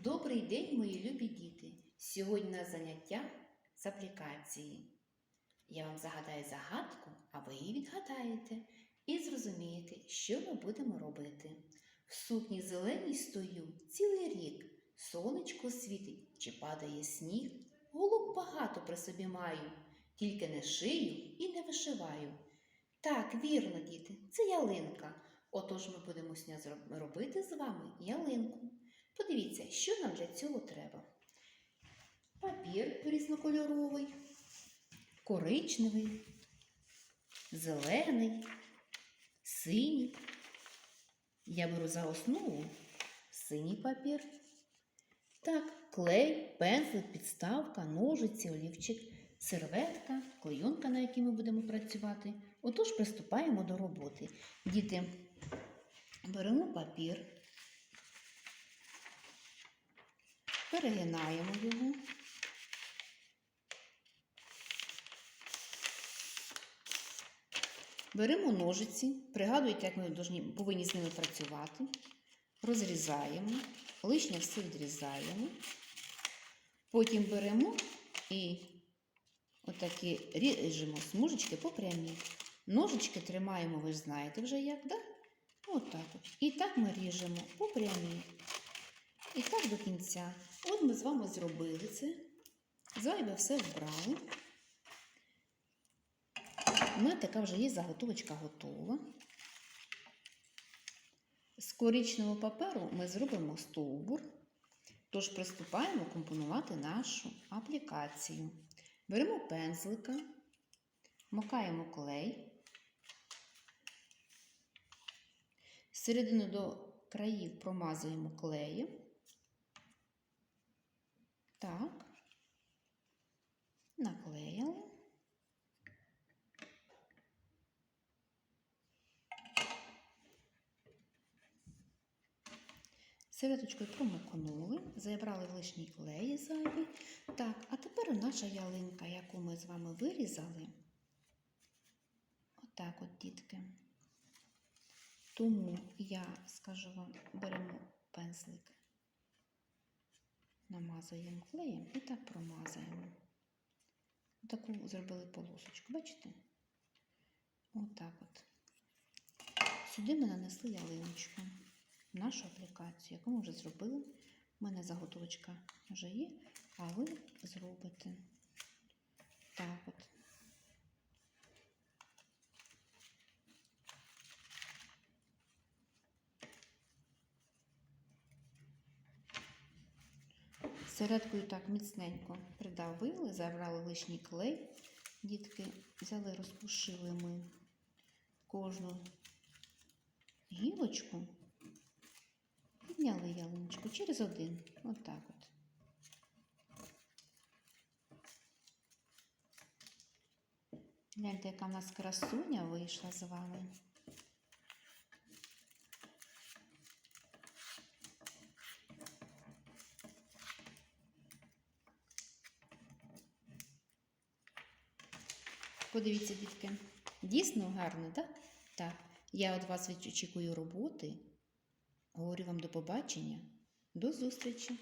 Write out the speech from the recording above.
Добрий день, мої любі діти! Сьогодні на заняття з аплікації. Я вам загадаю загадку, а ви її відгадаєте і зрозумієте, що ми будемо робити. В сукні зеленій стою цілий рік. Сонечко світить чи падає сніг. Голуб багато при собі маю, тільки не шию і не вишиваю. Так, вірно, діти, це ялинка. Отож ми будемо робити з вами ялинку. Подивіться, що нам для цього треба. Папір різнокольоровий, коричневий, зелений, синій. Я беру за основу синій папір. Так, клей, пензлик, підставка, ножиці, олівчик, серветка, клейонка, на якій ми будемо працювати. Отож, приступаємо до роботи. Діти, беремо папір. Перегинаємо його. Беремо ножиці, пригадуйте, як ми повинні з ними працювати. Розрізаємо, лишнє все відрізаємо. Потім беремо і отакі ріжемо смужечки по прямій. Ножички тримаємо, ви ж знаєте вже як, да? Отак от. І так ми ріжемо по прямій. І так до кінця. От ми з вами зробили це. Зайве все вбрали. У мене така вже є заготовочка готова. З коричневого паперу ми зробимо стовбур. Тож приступаємо компонувати нашу аплікацію. Беремо пензлика, макаємо клей. Середину до країв промазуємо клеєм. Так. Наклеїли. Середочкою промокнули, забрали лишній клей зайвий. Так, а тепер наша ялинка, яку ми з вами вирізали. Отак от, дітки. Тому я скажу вам, беремо пензлик, намазуємо клеєм і так промазаємо. Таку зробили полосочку, бачите? Отак от. Сюди ми нанесли ялиночку, нашу аплікацію, яку ми вже зробили. У мене заготовочка вже є, а ви зробите так от. Середкою так міцненько придавили, забрали лишній клей. Дітки взяли, розпушили ми кожну гілочку, підняли ялиночку через один. Отак от. Гляньте, яка в нас красуня вийшла з вами. Подивіться, дітки. Дійсно гарно, так? Так. Я від вас очікую роботи. Говорю вам до побачення. До зустрічі!